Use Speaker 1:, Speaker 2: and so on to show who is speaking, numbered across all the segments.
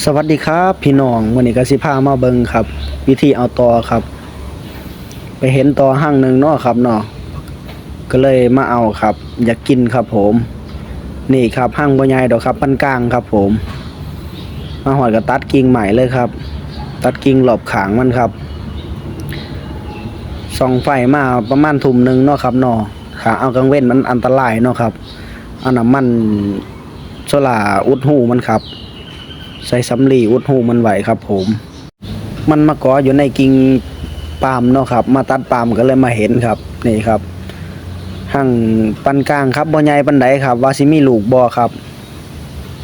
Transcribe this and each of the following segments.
Speaker 1: สวัสดีครับพี่น้องวันนี้ก็สิพามาเบิงครับ วิธีเอาตอครับ ไปเห็นตอห้างหนึ่งเนาะครับเนาะก็เลยมาเอาครับ อยากกินครับผม นี่ครับห้างบ่ใหญ่ดอกครับปานกลางครับ ผม มาหอยกับตัดกิ่งใหม่เลยครับ ตัดกิ่งหลบขางมันครับส่องไฟมาประมาณทุ่มหนึ่งเนาะครับเนาะขาเอากลางเว้นมันอันตรายเนาะครับเอาน้ำมันโซล่าอุดหูมันครับ ใส่สำลีอุดหูมันไหวครับ ผม มันมากาะอยู่ในกิ่งปาล์มเนาะครับ มาตัดปาล์มก็เลยมาเห็นครับ นี่ครับห่างปันกลางครับบ่ใหญ่ปันใดครับ ว่าสิมีลูกบ่ครับ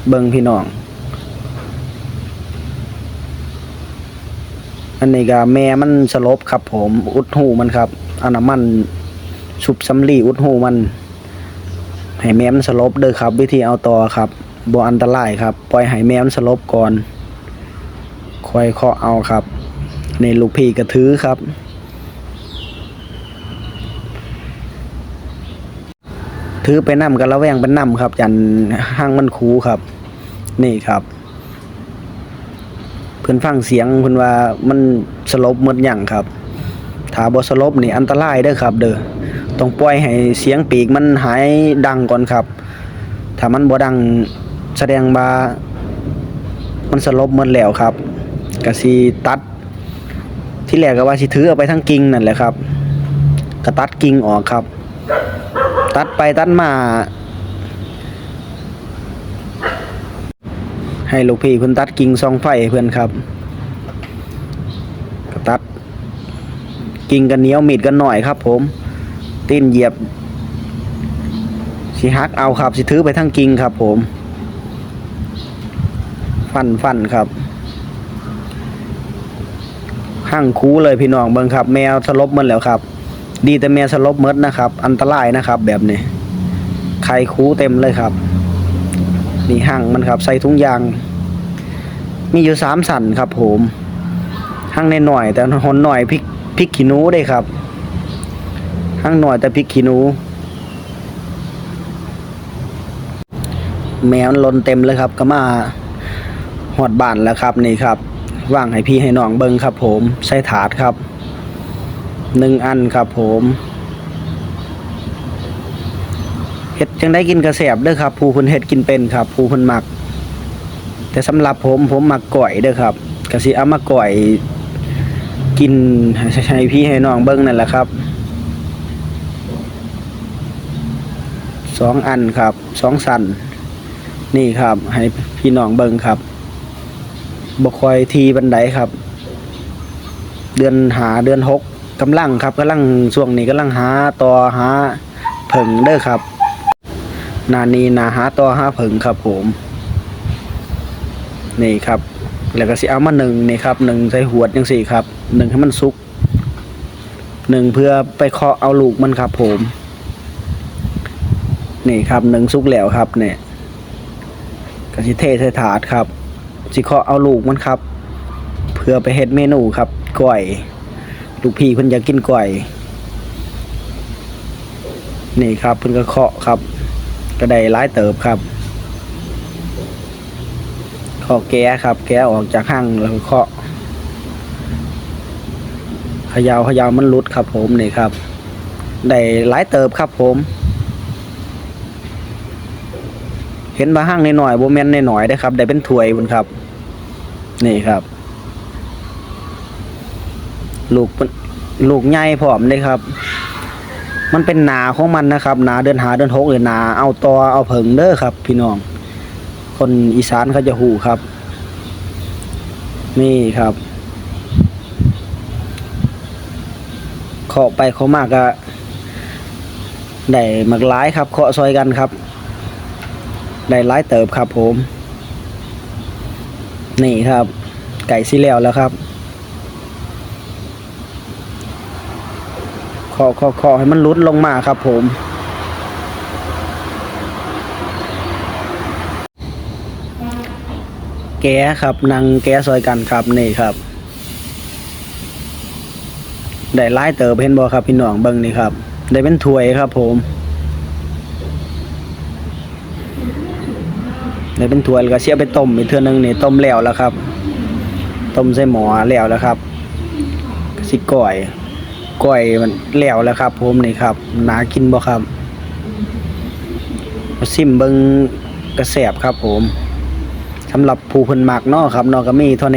Speaker 1: เบิ่งพี่น้อง อันนี้ก็แม่มันสลบครับ ผมอุดหูมันครับเอาน้ำมันชุบสำลีอุดหูมันให้แม่มันสลบเด้อครับ วิธีเอาต่อครับ บ่อันตรายครับ ปล่อยให้แม่มันสลบก่อนค่อยเคาะเอาครับ ในลูกพี่กระถือครับ ถือไปนำกันระแวงเป็นนำครับ ยันห้างมันคูครับ นี่ครับ เพิ่อนฟังเสียงเพิ่อนว่ามันสลบหมดหยังครับถ้าบ่สลบนี่อันตรายเด้อครับ เด้อต้องปล่อยให้เสียงปีกมันหายดังก่อนครับ ถ้ามันบ่ดัง แสดงว่ามันสลบหมดแล้วครับก็สิตัด ที่แรกก็ว่าสิถือเอาไปทั้งกิ่งนั่นแหละครับก็ตัดกิ่งออกครับ ตัดไปตัดมาให้ลูกพี่เพิ่นตัดกิ่งซองไฟเพิ่อนครับก็ตัด กิ่งกันเหนียวมีดกันหน่อยครับ ผม ตีนเหยียบสิฮักเอาครับ สิถือไปทั้งกิ่งครับ ผม ฟันฟันครับหั่งคูเลยพี่น้องเบิ่งครับ แมวสลบหมดแล้วครับ ดีแต่แมวสลบหมดนะครับ อันตรายนะครับ แบบนี้ไข่คูเต็มเลยครับ นี่หั่งมันครับ ใส่ถุงยาง มีอยู่สามสันครับผมหั่งในหน่อย แต่หอนหน่อยพริกพริกขี้หนูได้ครับหั่งหน่อยแต่พริกขี้หนูแมวมันลนเต็มเลยครับก็มา หอดบ้านแล้วครับนี่ครับว่างให้พี่ให้น้องเบิ้งครับ ผมใส่ถาดครับหนึ่งอันครับผมเฮ็ดจังได้กินกระแสบเด้อครับ ผู้เพิ่นเฮ็ดกินเป็นครับ ผู้เพิ่นมัก แต่สำหรับผมผมหมักก่อยเด้อครับก็สิเอามาก่อย กินให้พี่ให้น้องเบิ้งนั่นแหละครับสองอันครับสองสันนี่ครับ ให้พี่น้องเบิ่งครับ บกคอยทีบันไดครับ เดือนหาเดือนหกกำลังครับกำลังช่วงนี้กำลังหาต่อหาเผิงเด้อครับนานีนาหาต่อหาเผิงครับผม นี่ครับ แล้วก็สิเอามาหนึ่งนี่ครับหนึ่งใส่หวดยังสี่ครับหนึ่งให้มันสุกหนึ่งเพื่อไปเคาะเอาลูกมันครับ ผม นี่ครับหนึ่งสุกแล้วครับเนี่ยก็สิเทใส่ถาดครับ สิเคเอาลูกมันครับ เพื่อไปเฮ็ดเมนูครับก้อยลูกพี่เพิ่นอยากกินก้อย นี่ครับเพิ่นก็เคาะครับ ก็ได้หลายเติบครับเคาะแก้ครับ แก้ออกจากห้างแล้วเคาะขยาวขยาวมันลุดครับผมนี่ครับ ได้หลายเติบครับผม เห็นมาห้างในหน่อยๆโบแมนในหน่อยๆได้ครับ ได้เป็นถ้วยบุญครับ นี่ครับ ลูกลูกใหญ่พร้อมเลยครับ มันเป็นหนาของมันนะครับหนาเดือนหาเดือนหกหรือหนาเอาตอเอาเผิงเด้อครับ พี่น้อง คนอีสานเขาจะหูครับ นี่ครับเคาะไปเคาะมากก็ได้มากหลายครับเคาะซอยกันครับ ได้หลายเติบครับผม นี่ครับ ไก่สิแล้วแล้วครับขอขอขอให้มันลุดลงมาครับผมแก้ครับนางแก้ซอยกันครับนี่ครับ ได้หลายเติบเห็นบ่ครับพี่น้องเบิ่งนี่ครับ ได้เป็นถวยครับผม ในเป็นถ้วยแล้วก็เสียไปต้มอีกเทื่อนึงนี่ต้มแล้วแล้วครับ ต้มใส่หม้อแล้วแล้วครับสิก่อยก่อยมันแล้วแล้วครับ ผมนี่ครับนากินบ่ครับมาซิมเบิงกระแสบครับผมสำหรับผู้เพิ่นมักเนาะครับเนาะก็มีเท่านี้